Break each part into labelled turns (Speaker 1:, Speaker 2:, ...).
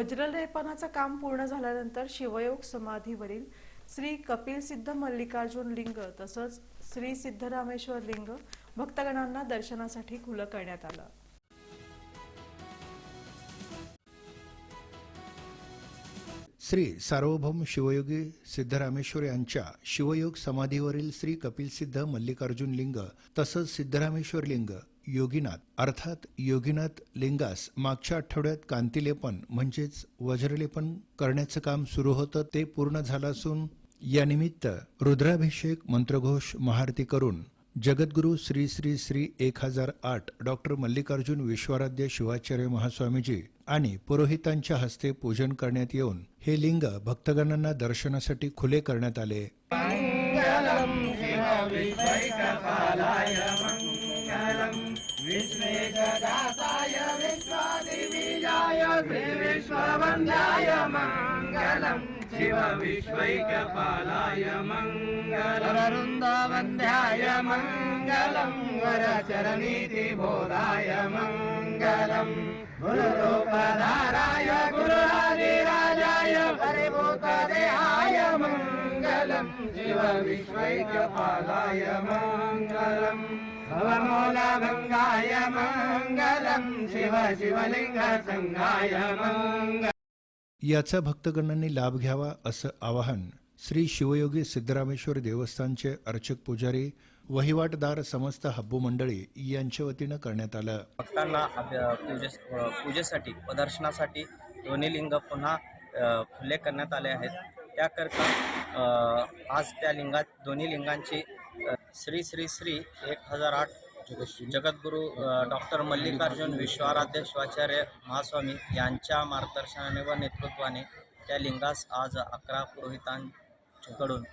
Speaker 1: वज्रलेपनाचं काम पूर्ण झाल्यानंतर शिवयोग समाधीवरील श्री कपिल सिद्ध मल्लिकार्जुन लिंग तसंच श्री सिद्धरामेश्वर लिंग भक्तगणांना दर्शनासाठी खुलं करण्यात आलं.
Speaker 2: श्री सार्वभौम शिवयोगी सिद्धरामेश्वर यांच्या शिवयोग समाधीवरील श्री कपिलसिद्ध मल्लिकार्जुन लिंग तसंच सिद्धरामेश्वर लिंग योगीनाथ अर्थात योगीनाथ लिंगास मागच्या आठवड्यात कांतिलेपन म्हणजेच वज्रलेपन करण्याचं काम सुरू होतं ते पूर्ण झालं असून यानिमित्त रुद्राभिषेक मंत्रघोष महारती करून जगद्गुरु श्री श्री श्री एक हजार आठ डॉक्टर मल्लिकार्जुन विश्वाराध्य शिवाचार्य महास्वामीजी आणि पुरोहितांच्या हस्ते पूजन करण्यात येऊन हे लिंग भक्तगणांना दर्शनासाठी खुले करण्यात आले.
Speaker 3: शिव विश्वैकपालाय मङ्गलम् वृन्दावन्ध्याय मङ्गलम् वरचरनीतिबोधाय मङ्गलम् गुरुरूपधाराय गुरुरादिराजाय परिभूतदेहाय मङ्गलम् शिव विश्वैकपालाय मङ्गलम् भवमूलभङ्गाय मङ्गलम् शिव शिवलिङ्गसङ्गाय मङ्गलम्
Speaker 2: याचा भक्तगणांनी लाभ घ्यावा असं आवाहन श्री शिवयोगी सिद्धरामेश्वर देवस्थानचे अर्चक पुजारी वहिवाटदार समस्त हब्बू मंडळी यांच्या वतीनं करण्यात आलं.
Speaker 4: भक्तांना पूजेस पूजेसाठी व दर्शनासाठी दोन्ही लिंग पुन्हा खुले करण्यात आले आहेत. त्याकरता आज त्या लिंगात दोन्ही लिंगांची श्री श्री श्री एक हजार आठ जगद्गुरू डॉक्टर मल्लिकार्जुन विश्वाराध्य शिवाचार्य महास्वामी यांच्या मार्गदर्शनाने व नेतृत्वाने त्या लिंगास आज अकरा पुरोहितांकडून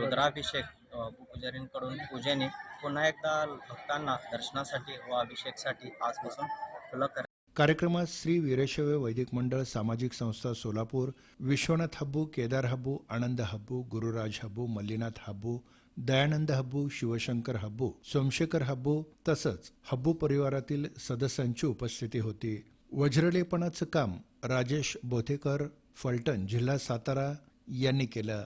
Speaker 4: रुद्राभिषेक पुजारींकडून पूजेने पुन्हा एकदा भक्तांना दर्शनासाठी व अभिषेकसाठी आजपासून खुलं कर
Speaker 2: कार्यक्रमात श्री वीरशैव वैदिक मंडळ सामाजिक संस्था सोलापूर विश्वनाथ हब्बू केदार हब्बू आनंद हब्बू गुरुराज हब्बू मल्लीनाथ हब्बू दयानंद हब्बू शिवशंकर हब्बू सोमशेखर हब्बू तसंच हब्बू परिवारातील सदस्यांची उपस्थिती होती. वज्रलेपणाचं काम राजेश बोथेकर फलटण जिल्हा सातारा यांनी केलं.